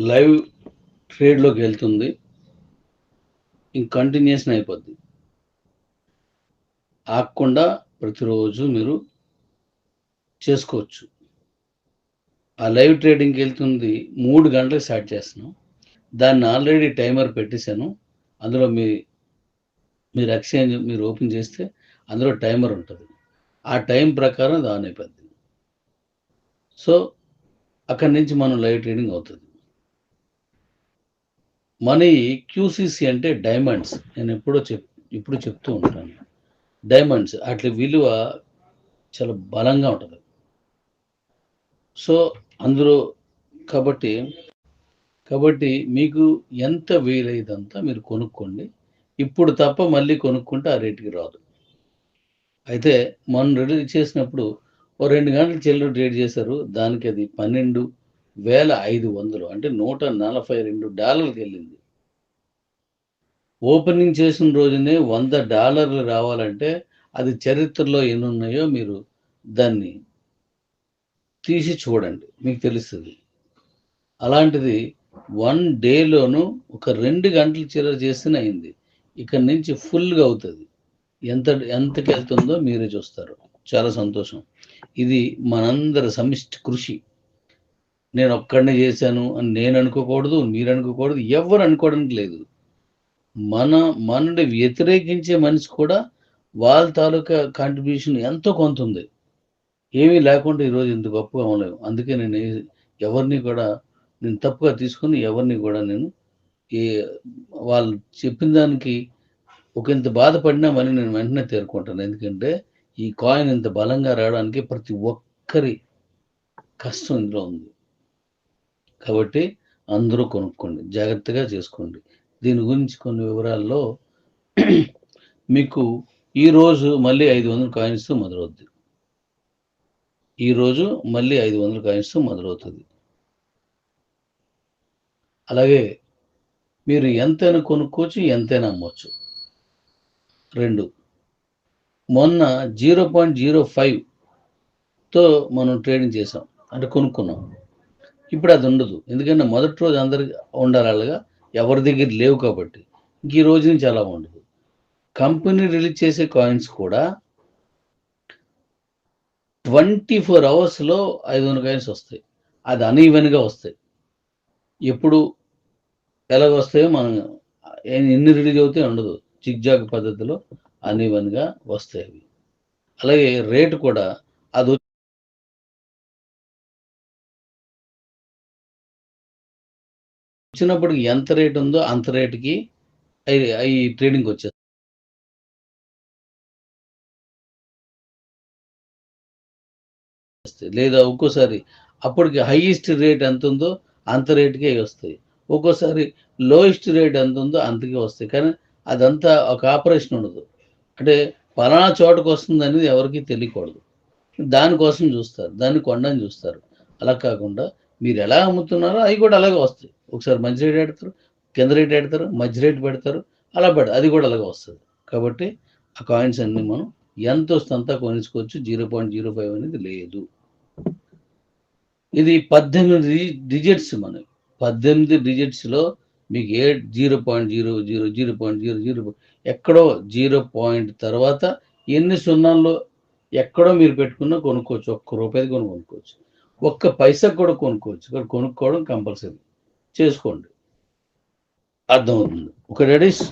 Live ట్రేడ్లోకి వెళ్తుంది. ఇంక continuation అయిపోద్ది. ఆగకుండా ప్రతిరోజు మీరు చేసుకోవచ్చు. ఆ లైవ్ ట్రేడింగ్కి వెళ్తుంది. మూడు గంటలకు స్టార్ట్ చేస్తున్నాం. దాన్ని ఆల్రెడీ టైమర్ పెట్టేశాను. అందులో మీ మీరు ఎక్స్చేంజ్ మీరు ఓపెన్ చేస్తే అందులో టైమర్ ఉంటుంది. ఆ టైం ప్రకారం దాని అయిపోద్ది. సో అక్కడి నుంచి మనం లైవ్ ట్రేడింగ్ అవుతుంది. మనీ క్యూసీసీ అంటే డైమండ్స్. నేను ఎప్పుడో చెప్ ఇప్పుడు చెప్తూ ఉంటాను. డైమండ్స్ అట్ల విలువ చాలా బలంగా ఉంటుంది. సో అందులో కాబట్టి కాబట్టి మీకు ఎంత వీలైదంతా మీరు కొనుక్కోండి. ఇప్పుడు తప్ప మళ్ళీ కొనుక్కుంటే ఆ రేటుకి రాదు. అయితే మనం రిలీజ్ చేసినప్పుడు ఓ రెండు గంటలు చిల్లర ట్రేడ్ చేశారు. దానికి అది పన్నెండు వేల ఐదు వందలు అంటే నూట నలభై రెండు డాలర్లకు వెళ్ళింది. ఓపెనింగ్ చేసిన రోజునే వంద డాలర్లు రావాలంటే అది చరిత్రలో ఎన్ని ఉన్నాయో మీరు దాన్ని తీసి చూడండి మీకు తెలుస్తుంది. అలాంటిది వన్ డేలోనూ ఒక రెండు గంటలు చీర చేస్తేనే అయింది. ఇక్కడి నుంచి ఫుల్గా అవుతుంది. ఎంత ఎంతకెళ్తుందో మీరే చూస్తారు. చాలా సంతోషం. ఇది మనందరి సమిష్టి కృషి. నేను ఒక్కడనే చేశాను అని నేను అనుకోకూడదు మీరు అనుకోకూడదు ఎవరు అనుకోవడానికి లేదు. మన మనని వ్యతిరేకించే మనిషి కూడా వాళ్ళ తాలూకా కాంట్రిబ్యూషన్ ఎంతో కొంత ఉంది. ఏమీ లేకుండా ఈరోజు ఇంత గొప్పగా ఉండలేము. అందుకే నేను ఎవరిని కూడా నేను తప్పుగా తీసుకుని ఎవరిని కూడా నేను ఏ వాళ్ళు చెప్పిన దానికి ఒక ఇంత బాధపడినా మళ్ళీ నేను వెంటనే తేరుకుంటాను. ఎందుకంటే ఈ కాయిన్ ఇంత బలంగా రావడానికి ప్రతి ఒక్కరి కష్టం ఇందులో ఉంది. కాబట్టి అందరూ కొనుక్కోండి. జాగ్రత్తగా చేసుకోండి. దీని గురించి కొన్ని వివరాల్లో మీకు ఈరోజు మళ్ళీ ఐదు వందల కాయిన్స్ మొదలవుద్ది. ఈరోజు మళ్ళీ ఐదు వందల కాయిన్స్ మొదలవుతుంది. అలాగే మీరు ఎంతైనా కొనుక్కోవచ్చు ఎంతైనా అమ్మవచ్చు రెండు. మొన్న జీరో పాయింట్ జీరో ఫైవ్తో మనం ట్రేడింగ్ చేసాం అంటే కొనుక్కున్నాం. ఇప్పుడు అది ఉండదు ఎందుకంటే మొదటి రోజు అందరికి ఉండాలి అలాగా ఎవరి దగ్గర లేవు కాబట్టి. ఇంక ఈ రోజు నుంచి అలా ఉండదు. కంపెనీ రిలీజ్ చేసే కాయిన్స్ కూడా ట్వంటీ ఫోర్ అవర్స్లో ఐదు వందల కాయిన్స్ వస్తాయి. అది అనీవెన్గా వస్తాయి. ఎప్పుడు ఎలాగ వస్తాయో మనం ఎన్ని రిలీజ్ అవుతాయో ఉండదు. జిగ్జాగ్ పద్ధతిలో అనీవెన్గా వస్తాయి అవి. అలాగే రేటు కూడా అది వచ్చినప్పుడు ఎంత రేట్ ఉందో అంత రేటుకి అవి అవి ట్రేడింగ్ వచ్చేస్తాయి లేదా ఒక్కోసారి అప్పటికి హైయెస్ట్ రేట్ ఎంత ఉందో అంత రేటుకే వస్తాయి. ఒక్కోసారి లోయెస్ట్ రేట్ ఎంత ఉందో అంతకే వస్తాయి. కానీ అదంతా ఒక ఆపరేషన్ ఉండదు. అంటే పలానా చోటకు వస్తుంది అనేది ఎవరికి తెలియకూడదు. దానికోసం చూస్తారు. దాన్ని కొండని చూస్తారు. అలా కాకుండా మీరు ఎలా అమ్ముతున్నారో అవి కూడా అలాగే వస్తాయి. ఒకసారి మంచి రేట్ పెడతారు కింద రేట్ పెడతారు మధ్య రేట్ పెడతారు అలా పెడ అది కూడా అలాగే వస్తుంది. కాబట్టి ఆ కాయిన్స్ అన్నీ మనం ఎంత వస్తే అంతా కొనుక్కోవచ్చు. జీరో పాయింట్ జీరో ఫైవ్ అనేది లేదు. ఇది పద్దెనిమిది డిజిట్స్ మనకి పద్దెనిమిది డిజిట్స్లో మీకు ఏ zero point zero zero zero point zero zero ఎక్కడో జీరో పాయింట్ తర్వాత ఎన్ని సున్నాల్లో ఎక్కడో మీరు పెట్టుకున్నా కొనుక్కోవచ్చు. ఒక్క రూపాయి కొనుక్కోవచ్చు. ఒక్క పైసా కూడా కొనుక్కోవచ్చు. ఇక్కడ కొనుక్కోవడం కంపల్సరీ. చేసుకోండి. అర్థమవుతుంది. ఒక డాడీస్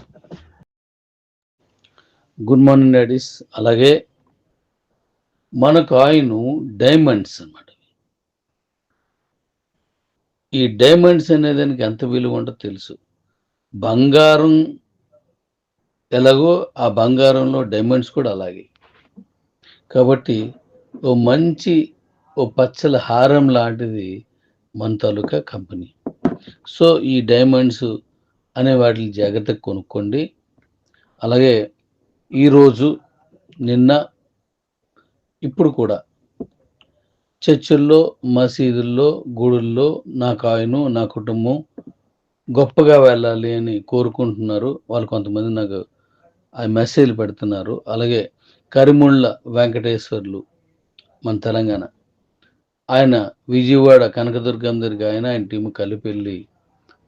గుడ్ మార్నింగ్ డాడీస్ అలాగే మన కాయిన్ డైమండ్స్ అన్నమాట. ఈ డైమండ్స్ అనే దానికి ఎంత విలువ ఉంటుందో తెలుసు. బంగారం ఎలాగో ఆ బంగారంలో డైమండ్స్ కూడా అలాగే. కాబట్టి ఓ మంచి ఓ పచ్చల హారం లాంటిది మన తాలూకా కంపెనీ. సో ఈ డైమండ్స్ అనే వాటిని జాగ్రత్తగా కొనుక్కోండి. అలాగే ఈరోజు నిన్న ఇప్పుడు కూడా చర్చిల్లో మసీదుల్లో గుడుల్లో నా కాయను నా కుటుంబం గొప్పగా వెళ్ళాలి అని కోరుకుంటున్నారు. వాళ్ళు కొంతమంది నాకు ఆ మెసేజ్లు పెడుతున్నారు. అలాగే కరిముళ్ళ వెంకటేశ్వర్లు మన తెలంగాణ. ఆయన విజయవాడ కనకదుర్గం దగ్గర ఆయన ఆయన టీం కలిపి వెళ్ళి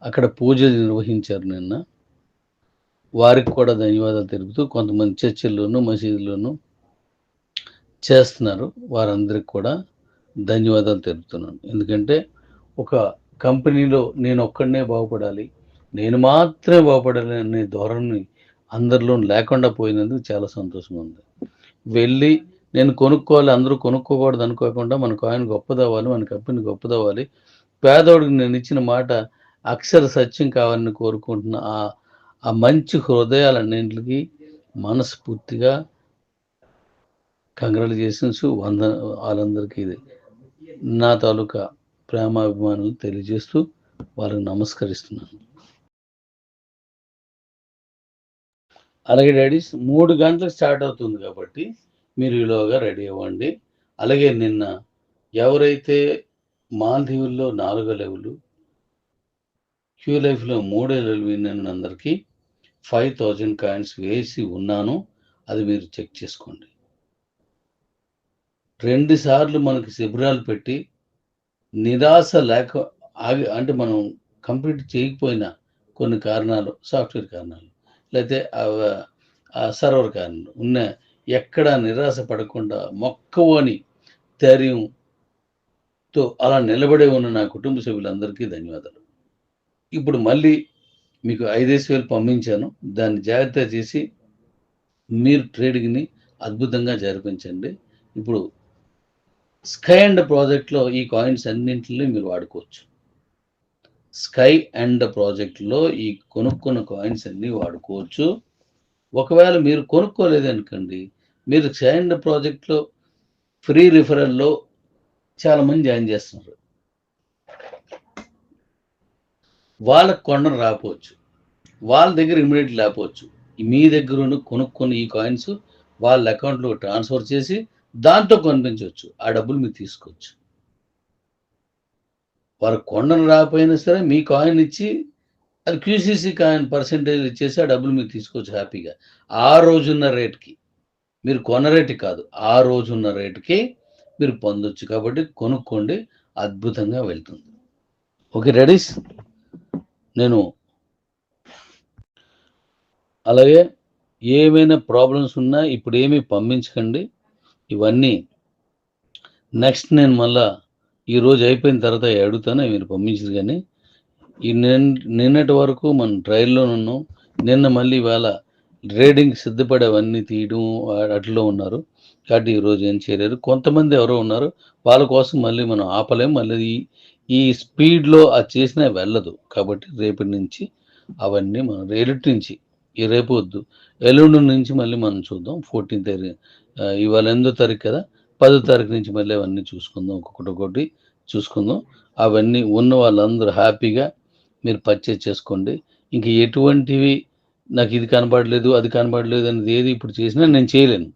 అక్కడ పూజలు నిర్వహించారు నిన్న. వారికి కూడా ధన్యవాదాలు తెలుపుతూ కొంతమంది చర్చిల్లోనూ మసీదుల్లోనూ చేస్తున్నారు. వారందరికి కూడా ధన్యవాదాలు తెలుపుతున్నాను. ఎందుకంటే ఒక కంపెనీలో నేను ఒక్కడనే బాగుపడాలి నేను మాత్రమే బాగుపడాలి అనే ధోరణి అందరిలో లేకుండా పోయినందుకు చాలా సంతోషంగా ఉంది. వెళ్ళి నేను కొనుక్కోవాలి అందరూ కొనుక్కోకూడదు అనుకోకుండా మన కాయిన్ గొప్పదవ్వాలి మన కంపెనీ గొప్పదవ్వాలి. పేదోడికి నేను ఇచ్చిన మాట అక్షర సత్యం కావాలని కోరుకుంటున్న ఆ ఆ మంచి హృదయాలన్నింటికి మనస్ఫూర్తిగా కంగ్రాచులేషన్స్ వంద వాళ్ళందరికీ ఇది నా తాలూకా ప్రేమాభిమానులు తెలియజేస్తూ వాళ్ళకి నమస్కరిస్తున్నాను. అలాగే డాడీస్ మూడు గంటలకు స్టార్ట్ అవుతుంది కాబట్టి మీరు ఈలోగా రెడీ అవ్వండి. అలాగే నిన్న ఎవరైతే మాల్దీవుల్లో నాలుగో లెవెలు క్యూ లైఫ్లో మూడో లెవెల్ విన్నందరికీ ఫైవ్ థౌజండ్ కాయిన్స్ వేసి ఉన్నాను. అది మీరు చెక్ చేసుకోండి. రెండు సార్లు మనకి శిబిరాలు పెట్టి నిరాశ లేక ఆగి అంటే మనం కంప్లీట్ చేయకపోయినా కొన్ని కారణాలు సాఫ్ట్వేర్ కారణాలు లేకపోతే సర్వర్ కారణాలు ఉన్న ఎక్కడ నిరాశ పడకుండా మొక్కవని ధైర్యంతో అలా నిలబడే ఉన్న నా కుటుంబ సభ్యులందరికీ ధన్యవాదాలు. ఇప్పుడు మళ్ళీ మీకు ఐదేసి వేలు పంపించాను. దాన్ని జాగ్రత్త చేసి మీరు ట్రేడింగ్ని అద్భుతంగా జరిపించండి. ఇప్పుడు స్కై అండ్ ప్రాజెక్ట్లో ఈ కాయిన్స్ అన్నింటినీ మీరు వాడుకోవచ్చు. స్కై అండ్ ప్రాజెక్ట్లో ఈ కొనుక్కున్న కాయిన్స్ అన్నీ వాడుకోవచ్చు. ఒకవేళ మీరు కొనుక్కోలేదు అనుకోండి మీరు చేయండి ప్రాజెక్ట్లో ఫ్రీ రిఫరల్లో చాలామంది జాయిన్ చేస్తున్నారు. వాళ్ళకు కొండను రాకపోవచ్చు. వాళ్ళ దగ్గర ఇమీడియట్ లేకపోవచ్చు మీ దగ్గర కొనుక్కున్న ఈ కాయిన్స్ వాళ్ళ అకౌంట్లో ట్రాన్స్ఫర్ చేసి దాంతో కొనిపించవచ్చు. ఆ డబ్బులు మీరు తీసుకోవచ్చు. వారు కొండను రాకపోయినా సరే మీ కాయిన్ ఇచ్చి అది క్యూసీసీ కాయిన్ పర్సెంటేజ్ ఇచ్చేసి ఆ డబ్బులు మీరు తీసుకోవచ్చు హ్యాపీగా. ఆ రోజున్న రేట్కి. మీరు కొన్న రేటు కాదు. ఆ రోజున్న రేటుకి మీరు పొందొచ్చు కాబట్టి కొనుక్కోండి అద్భుతంగా వెళ్తుంది. ఓకే రెడీస్? నేను అలాగే ఏమైనా ప్రాబ్లమ్స్ ఉన్నా ఇప్పుడు ఏమీ పంపించకండి. ఇవన్నీ నెక్స్ట్ నేను మళ్ళా ఈరోజు అయిపోయిన తర్వాత అడుగుతాను మీరు పంపించారు కానీ. ఈ నిన్నటి వరకు మనం ట్రైల్లో ఉన్నాం. నిన్న మళ్ళీ ఇవాళ రేడింగ్ సిద్ధపడేవన్నీ తీయడం అట్లో ఉన్నారు. కాబట్టి ఈరోజు ఏం చేయలేరు. కొంతమంది ఎవరో ఉన్నారు. వాళ్ళ కోసం మళ్ళీ మనం ఆపలేం. మళ్ళీ ఈ ఈ స్పీడ్లో అది చేసినా వెళ్ళదు. కాబట్టి రేపటి నుంచి అవన్నీ మనం రేపటి నుంచి ఈ రేపు వద్దు. ఎల్లుండి నుంచి మళ్ళీ మనం చూద్దాం. ఫోర్టీన్ తారీఖు ఇవాళ ఎనిమిదో తారీఖు కదా. పదో తారీఖు నుంచి మళ్ళీ అవన్నీ చూసుకుందాం. ఒక్కొక్కటి ఒకటి చూసుకుందాం. అవన్నీ ఉన్న వాళ్ళందరూ హ్యాపీగా మీరు పర్చేజ్ చేసుకోండి. ఇంక ఎటువంటివి నాకు ఇది కనబడలేదు అది కనబడలేదు అనేది ఏది ఇప్పుడు చేసినా నేను చేయలేను.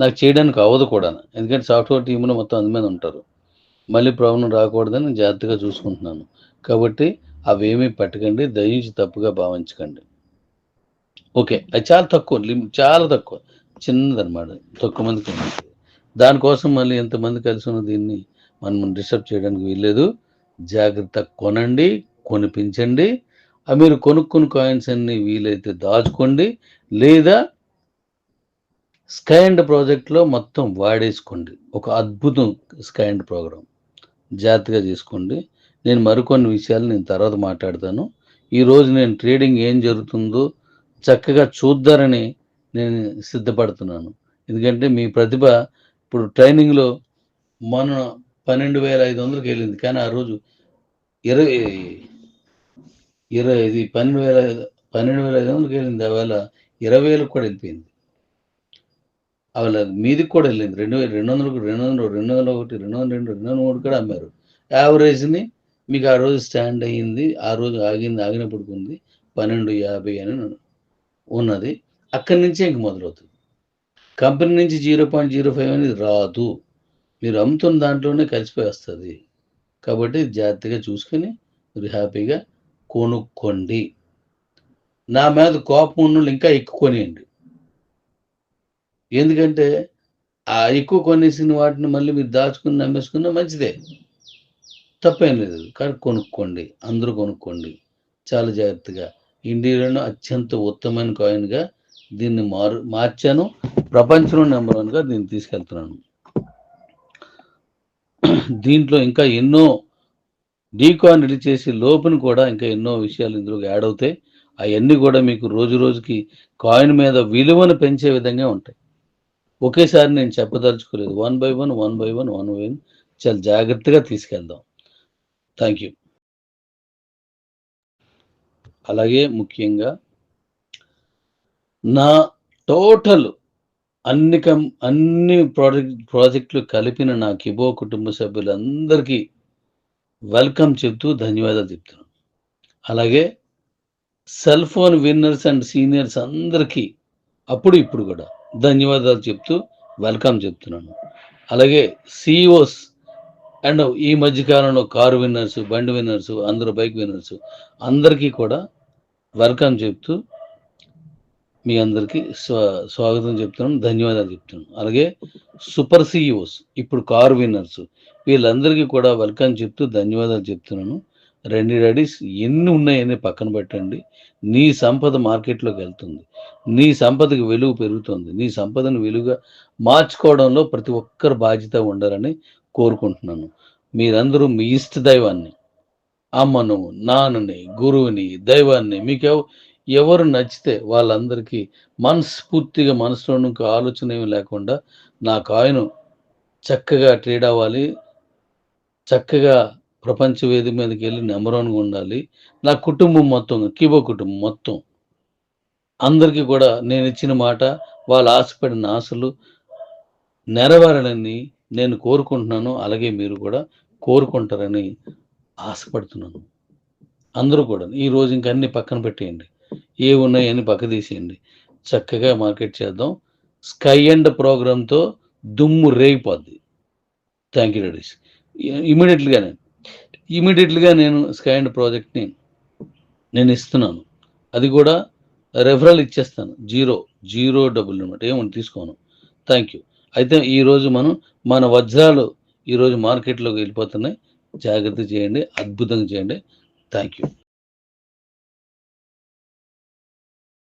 నాకు చేయడానికి అవ్వదు కూడా ఎందుకంటే సాఫ్ట్వేర్ టీంలో మొత్తం అందు మీద ఉంటారు. మళ్ళీ ప్రాబ్లం రాకూడదని జాగ్రత్తగా చూసుకుంటున్నాను. కాబట్టి అవేమీ పెట్టకండి దయించి తప్పుగా భావించకండి. ఓకే అది చాలా తక్కువ లిమ్ చాలా తక్కువ. చిన్నదన్నమాట తక్కువ మందికి దానికోసం మళ్ళీ ఎంతమంది కలిసి ఉన్న దీన్ని మనం డిస్టర్బ్ చేయడానికి వీల్లేదు. జాగ్రత్త కొనండి కొనిపించండి. మీరు కొనుక్కున్న కాయిన్స్ అన్ని వీలైతే దాచుకోండి. లేదా స్కై అండ్ ప్రాజెక్ట్లో మొత్తం వాడేసుకోండి. ఒక అద్భుతం స్కై అండ్ ప్రోగ్రామ్ జాగ్రత్తగా చేసుకోండి. నేను మరికొన్ని విషయాలు నేను తర్వాత మాట్లాడతాను. ఈరోజు నేను ట్రేడింగ్ ఏం జరుగుతుందో చక్కగా చూద్దారని నేను సిద్ధపడుతున్నాను. ఎందుకంటే మీ ప్రతిభ ఇప్పుడు ట్రైనింగ్లో మన పన్నెండు వేల ఐదు వందలకి వెళ్ళింది. కానీ ఆ రోజు ఇరవై ఇరవై ఇది పన్నెండు వేల పన్నెండు వేల ఐదు వందలకి వెళ్ళింది. ఆవేళ ఇరవై వేలకు కూడా వెళ్ళిపోయింది. ఆవేళ మీదికి కూడా వెళ్ళింది. రెండు వేల రెండు వందలకు రెండు వందలు రెండు వందల ఒకటి రెండు వందల రెండు రెండు వందల మూడు కూడా అమ్మారు. యావరేజ్ని మీకు ఆ రోజు స్టాండ్ అయ్యింది. ఆ రోజు ఆగింది ఆగినప్పుడు ఉంది. పన్నెండు యాభై అని ఉన్నది. అక్కడి నుంచే ఇంక మొదలవుతుంది. కంపెనీ నుంచి జీరో పాయింట్ జీరో ఫైవ్ అనేది రాదు. మీరు అమ్ముతున్న దాంట్లోనే కలిసిపోయి వస్తుంది. కాబట్టి జాగ్రత్తగా చూసుకొని మీరు హ్యాపీగా కొనుక్కోండి. నా మీద కోపం ఉన్న ఇంకా ఎక్కువ కొనియండి. ఎందుకంటే ఆ ఎక్కువ కొనేసిన వాటిని మళ్ళీ మీరు దాచుకుని నమ్మేసుకున్న మంచిదే. తప్పేం లేదు. కానీ కొనుక్కోండి. అందరూ కొనుక్కోండి. చాలా జాగ్రత్తగా. ఇండియాలోనే అత్యంత ఉత్తమమైన కాయిన్గా దీన్ని మారు మార్చాను. ప్రపంచంలో నెంబర్ వన్గా దీన్ని తీసుకెళ్తున్నాను. దీంట్లో ఇంకా ఎన్నో డీకాన్ రిలీజ్ చేసి లోపల కూడా ఇంకా ఎన్నో విషయాలు ఇందులో యాడ్ అవుతాయి. అవన్నీ కూడా మీకు రోజు రోజుకి కాయిన్ మీద విలువను పెంచే విధంగా ఉంటాయి. ఒకేసారి నేను చెప్పదలుచుకోలేదు. One by one one by one one by one. చాలా జాగ్రత్తగా తీసుకెళ్దాం. థ్యాంక్ యూ అలాగే ముఖ్యంగా నా టోటల్ అన్ని కం అన్ని ప్రాజెక్ట్ ప్రాజెక్టులు కలిపిన నా కిబో కుటుంబ సభ్యులందరికీ వెల్కమ్ చెప్తూ ధన్యవాదాలు చెప్తున్నాను. అలాగే cell phone winners and seniors అందరికీ అప్పుడు ఇప్పుడు కూడా ధన్యవాదాలు చెప్తూ వెల్కమ్ చెప్తున్నాను. అలాగే సిఇఓస్ అండ్ ఈ మధ్యకాలంలో కారు విన్నర్స్ బండి విన్నర్స్ అందరూ బైక్ విన్నర్స్ అందరికీ కూడా వెల్కమ్ చెప్తూ మీ అందరికీ స్వా స్వాగతం చెప్తున్నాను ధన్యవాదాలు చెప్తున్నాను. అలాగే సూపర్ సిఇఓస్ ఇప్పుడు కార్ విన్నర్స్ వీళ్ళందరికీ కూడా వెల్కమ్ చెప్తూ ధన్యవాదాలు చెప్తున్నాను. రెండు డాడీస్ ఎన్ని ఉన్నాయని పక్కన పెట్టండి. నీ సంపద మార్కెట్లోకి వెళ్తుంది. నీ సంపదకి విలువ పెరుగుతుంది. నీ సంపదను విలువగా మార్చుకోవడంలో ప్రతి ఒక్కరు బాధ్యత ఉండాలని కోరుకుంటున్నాను. మీరందరూ మీ ఇష్ట దైవాన్ని అమ్మను నాన్నని గురువుని దైవాన్ని మీకు ఎవరు నచ్చితే వాళ్ళందరికీ మనస్ఫూర్తిగా మనసులో నుంచి ఆలోచన ఏమి లేకుండా నా కాయను చక్కగా ట్రేడ్ అవ్వాలి చక్కగా ప్రపంచ వేదిక మీదకి వెళ్ళి నెంబర్ వన్గా ఉండాలి. నా కుటుంబం మొత్తం కీబో కుటుంబం మొత్తం. అందరికీ కూడా నేను ఇచ్చిన మాట వాళ్ళు ఆశపడిన ఆశలు నెరవేరాలని నేను కోరుకుంటున్నాను. అలాగే మీరు కూడా కోరుకుంటారని ఆశపడుతున్నాను. అందరూ కూడా ఈ రోజు ఇంకా అన్ని పక్కన పెట్టేయండి. ఏ ఉన్నాయని పక్క తీసేయండి. చక్కగా మార్కెట్ చేద్దాం. స్కై అండ్ ప్రోగ్రామ్తో దుమ్ము రేగిపోద్ది. థ్యాంక్ యూ రెడీస్ ఇమీడియట్లుగా నేను ఇమీడియట్లుగా నేను స్కై అండ్ ప్రాజెక్ట్ని నేను ఇస్తున్నాను. అది కూడా రెఫరల్ ఇచ్చేస్తాను. జీరో జీరో డబ్బులు అనమాట ఏమని తీసుకోను. Thank you. అయితే ఈరోజు మనం మన వజ్రాలు ఈరోజు మార్కెట్లోకి వెళ్ళిపోతున్నాయి. జాగ్రత్త చేయండి. అద్భుతంగా చేయండి. Thank you.